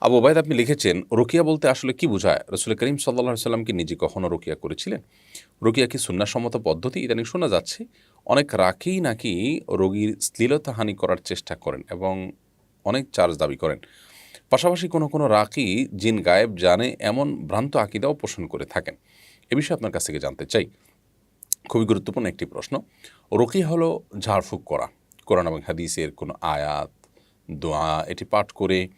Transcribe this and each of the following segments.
আবু ওবায়দ, আপনি লিখেছেন, রোকিয়া বলতে আসলে কি বোঝায়? রসুল করিম সাল্লা সাল্লাম কি নিজে কখনো রোকিয়া করেছিলেন? রোকিয়া কি সুন্নাসম্মত পদ্ধতি? ইদানিং শোনা যাচ্ছে, অনেক রাখি নাকি রোগীর শ্লীলতাহানি করার চেষ্টা করেন এবং অনেক চার্জ দাবি করেন। পাশাপাশি কোনো কোনো রাকি জিন গায়েব জানে এমন ভ্রান্ত আকিদাও পোষণ করে থাকেন। এ বিষয়ে আপনার কাছ থেকে জানতে চাই। খুবই গুরুত্বপূর্ণ একটি প্রশ্ন। রোকি হলো ঝাড়ফুঁক করা। কোরআন এবং হাদিসের কোনো আয়াত, দোয়া, এটি পাঠ করে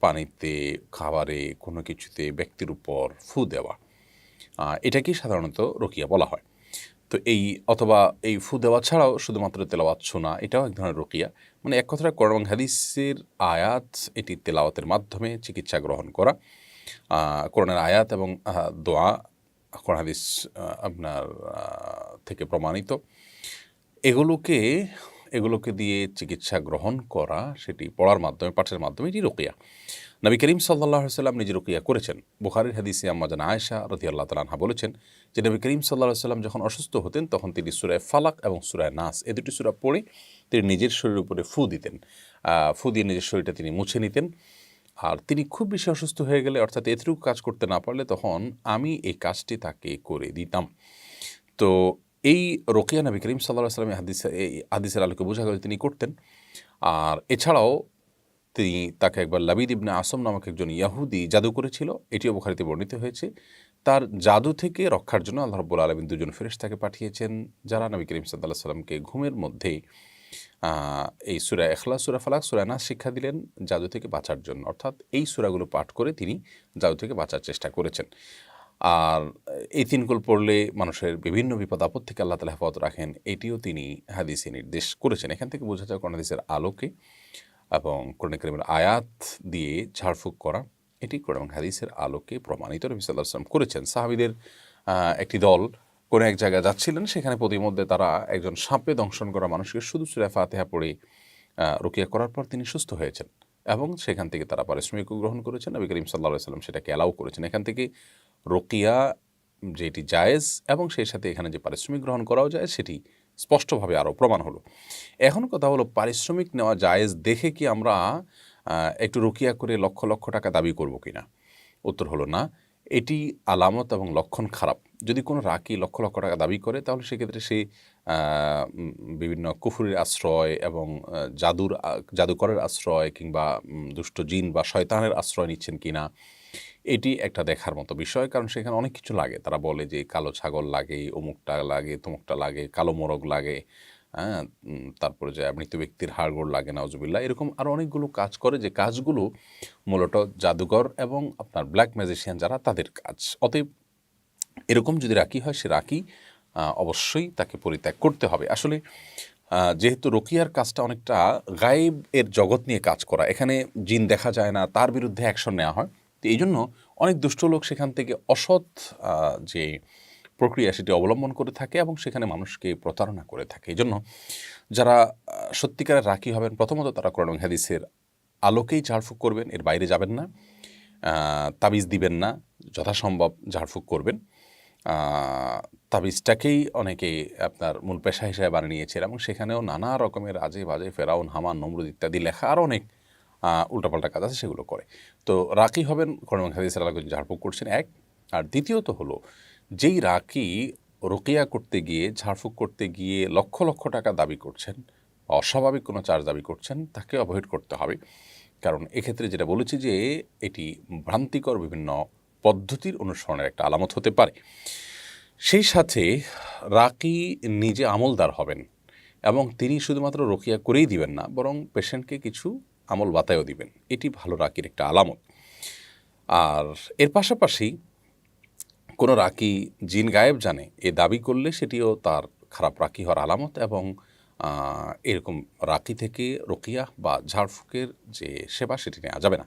পানিতে খাবারে কোনো কিছুতে ব্যক্তির উপর ফু দেওয়া। এটাকেই সাধারণত রোকিয়া বলা হয়। তো এই অথবা এই ফু দেওয়া ছাড়াও শুধুমাত্র তেলাওয়াত শোনা এটাও এক ধরনের রোকিয়া। মানে এক কোরআন এবং হাদিসের আয়াত এটি তেলাওয়াতের মাধ্যমে চিকিৎসা গ্রহণ করা। আহ, কোরআনের আয়াত এবং দোয়া কোরআন হাদিস আপনার থেকে প্রমাণিত। এগুলোকে এগুলোকে দিয়ে চিকিৎসা গ্রহণ করা সেটি পড়ার মাধ্যমে, পাঠের মাধ্যমে এটি রোকিয়া। নবী করিম সাল্লাহ সাল্লাম নিজে রোকিয়া করেছেন। বুখারির হাদিসে আম্মাজান আয়েশা রতি আল্লাহ তালাহা বলেছেন যে, নবী করিম সাল্লাহ সাল্লাম যখন অসুস্থ হতেন, তখন তিনি সুরায় ফালাক এবং সুরায় নাস, এ দুটি সুরা পড়ে তিনি নিজের শরীরের উপরে ফু দিতেন। ফু দিয়ে নিজের শরীরটা তিনি মুছে নিতেন। আর তিনি খুব বেশি অসুস্থ হয়ে গেলে, অর্থাৎ এতটুকু কাজ করতে না পারলে তখন আমি এই কাজটি তাকে করে দিতাম। তো এই রোকিয়া নবী করিম সাল্লাহ সাল্লামের হাদিস, এই হাদিসের আলোকে বোঝা গেল তিনি করতেন। আর এছাড়াও তিনি তাকে একবার লাবিদ ইবনে আসম নামক একজন ইয়াহুদি জাদু করেছিল, এটিও বুখারিতে বর্ণিত হয়েছে। তার জাদু থেকে রক্ষার জন্য আল্লাহ রব্বুল আলমিন দুজন ফেরেশতাকে পাঠিয়েছেন, যারা নবী করিম সাল্লাহ সাল্লামকে ঘুমের মধ্যে এই সুরা এখলা সুরা ফালাক, সুরা নাস শিক্ষা দিলেন জাদু থেকে বাঁচার জন্য। অর্থাৎ এই সুরাগুলো পাঠ করে তিনি জাদু থেকে বাঁচার চেষ্টা করেছেন। আর এই তিনকুল পড়লে মানুষের বিভিন্ন বিপদ আপদ থেকে আল্লাহ তালা হেফাজত রাখেন, এটিও তিনি হাদিসে নির্দেশ করেছেন। এখান থেকে বোঝা যায় কোরআন হাদিসের আলোকে এবং কোরআন আয়াত দিয়ে ঝাড়ফুঁক করা, এটি কোরআন হাদিসের আলোকে প্রমাণিত। নবী সাল্লাহ করেছেন। সাহাবিদের একটি দল কোনো এক জায়গায় যাচ্ছিলেন, সেখানে প্রতিমধ্যে তারা একজন সাপে দংশন করা মানুষকে শুধু সুরা ফাতেহা পড়ে রুকিয়া করার পর তিনি সুস্থ হয়েছেন এবং সেখান থেকে তারা পারিশ্রমিকও গ্রহণ করেছেন। নবী করিম সাল্লাহ সাল্লাম সেটাকে অ্যালাউ করেছেন। এখান থেকে রোকিয়া, যেটি জায়েজ এবং সেই সাথে এখানে যে পারিশ্রমিক গ্রহণ করাও যায়, সেটি স্পষ্টভাবে আরও প্রমাণ হলো। এখন কথা হলো, পারিশ্রমিক নেওয়া জায়েজ দেখে কি আমরা একটু রোকিয়া করে লক্ষ লক্ষ টাকা দাবি করব কিনা? উত্তর হলো না। এটি আলামত এবং লক্ষণ খারাপ। যদি কোনো রাকি লক্ষ লক্ষ টাকা দাবি করে, তাহলে সেক্ষেত্রে সে বিভিন্ন কুফুরের আশ্রয় এবং জাদুর জাদুকরের আশ্রয় কিংবা দুষ্ট জিন বা শয়তানের আশ্রয় নিচ্ছেন কিনা, এটি একটা দেখার মতো বিষয়। কারণ সেখানে অনেক কিছু লাগে। তারা বলে যে, কালো ছাগল লাগে, অমুকটা লাগে, তমুকটা লাগে, কালো মোরগ লাগে। হ্যাঁ তারপরে যে মৃত ব্যক্তির হাড়গোড় লাগে না নাউজুবিল্লাহ এরকম আরও অনেকগুলো কাজ করে যে কাজগুলো মূলত জাদুঘর এবং আপনার ব্ল্যাক ম্যাজিশিয়ান যারা তাদের কাজ। অতএব এরকম যদি রাখি হয়, সে রাখি অবশ্যই তাকে পরিত্যাগ করতে হবে। আসলে যেহেতু রোকিয়ার কাজটা অনেকটা গায়েব এর জগৎ নিয়ে কাজ করা, এখানে জিন দেখা যায় না, তার বিরুদ্ধে অ্যাকশন নেওয়া হয়, তো এই জন্য অনেক দুষ্ট লোক সেখান থেকে অসৎ যে প্রক্রিয়া সেটি অবলম্বন করে থাকে এবং সেখানে মানুষকে প্রতারণা করে থাকে। এই জন্য যারা সত্যিকারের রাখি হবেন, প্রথমত তারা কোরআন হাদিসের আলোকেই ঝাড়ফুঁক করবেন, এর বাইরে যাবেন না তাবিজ দিবেন না, যথাসম্ভব ঝাড়ফুঁক করবেন। তাবিজটাকেই অনেকে আপনার মূল পেশা হিসেবে বানিয়ে নিয়েছেন এবং সেখানেও নানা রকমের আজে বাজে ফেরাউন, হামান, নমরুদ ইত্যাদি লেখা আরও অনেক উল্টাপাল্টা কাজ আছে, সেগুলো করে। তো রাকি হবেন, কোরআন হাদিসের আলোকে ঝাড়ফুঁক করছেন, এক। আর দ্বিতীয়ত হলো যেই রাকি রোকিয়া করতে গিয়ে, ঝাড়ফুঁক করতে গিয়ে লক্ষ লক্ষ টাকা দাবি করছেন অস্বাভাবিক কোনো চার্জ দাবি করছেন, তাকে অ্যাভয়েড করতে হবে। কারণ এক্ষেত্রে যেটা বলেছি যে, এটি ভ্রান্তিকর বিভিন্ন পদ্ধতির অনুসরণের একটা আলামত হতে পারে। সেই সাথে রাকি নিজে আমলদার হবেন এবং তিনি শুধুমাত্র রোকিয়া করেই দিবেন না, বরং পেশেন্টকে কিছু আমল বাতায়ও দিবেন। এটি ভালো রাকির একটা আলামত। আর এর পাশাপাশি কোনো রাকি জিন গায়েব জানে, এ দাবি করলে সেটিও তার খারাপ রাকি হওয়ার আলামত এবং এরকম রাকি থেকে রকিয়া বা ঝাড়ফুঁকের যে সেবা সেটি নেওয়া যাবে না।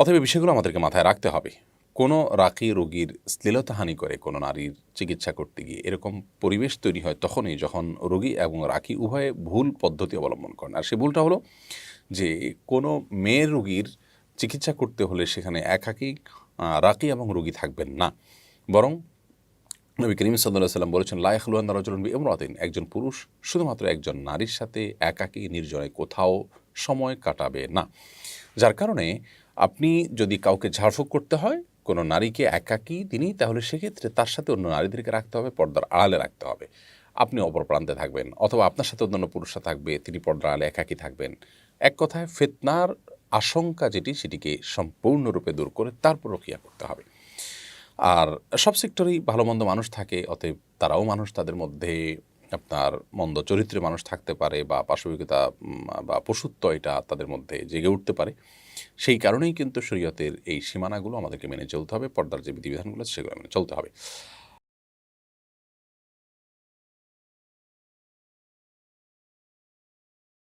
অতএব বিষয়গুলো আমাদেরকে মাথায় রাখতে হবে। কোনো রাকি রোগীর শ্লীলতাহানি করে কোনো নারীর চিকিৎসা করতে গিয়ে এরকম পরিবেশ তৈরি হয় তখনই যখন রোগী এবং রাকি উভয়ে ভুল পদ্ধতি অবলম্বন করেন। আর সে ভুলটা হলো যে কোনো মেয়ের রোগীর চিকিৎসা করতে হলে সেখানে একাকী রাকি এবং রোগী থাকবেন না। বরং নবী করিম সাল্লাহ সাল্লাম বলেছেন লাইখলুয়ান রাজুলন ইমরাতিন একজন পুরুষ শুধুমাত্র একজন নারীর সাথে একাকী নির্জনে কোথাও সময় কাটাবে না। যার কারণে আপনি যদি কাউকে ঝাড়ফুঁক করতে হয়, কোনো নারীকে একাকী তিনি, তাহলে সেক্ষেত্রে তার সাথে অন্য নারীদেরকে রাখতে হবে, পর্দার আড়ালে রাখতে হবে। আপনি অপর প্রান্তে থাকবেন, অথবা আপনার সাথে অন্যান্য পুরুষরা থাকবে, তিনি পর্দার আড়ালে একাকী থাকবেন। এক কথায়, ফেতনার আশঙ্কা যেটি, সেটিকে সম্পূর্ণরূপে দূর করে তারপর রক্ষিয়া করতে হবে। আর সব সেক্টরেই ভালো মন্দ মানুষ থাকে, অতএব তারাও মানুষ, তাদের মধ্যে আপনার মন্দ চরিত্রে মানুষ থাকতে পারে বা পাশবিকতা বা পশুত্ব এটা তাদের মধ্যে জেগে উঠতে পারে। সেই কারণেই কিন্তু শরীয়তের এই সীমানাগুলো আমাদেরকে মেনে চলতে হবে, পর্দার যে বিধিবিধানগুলো সেগুলো মেনে চলতে হবে।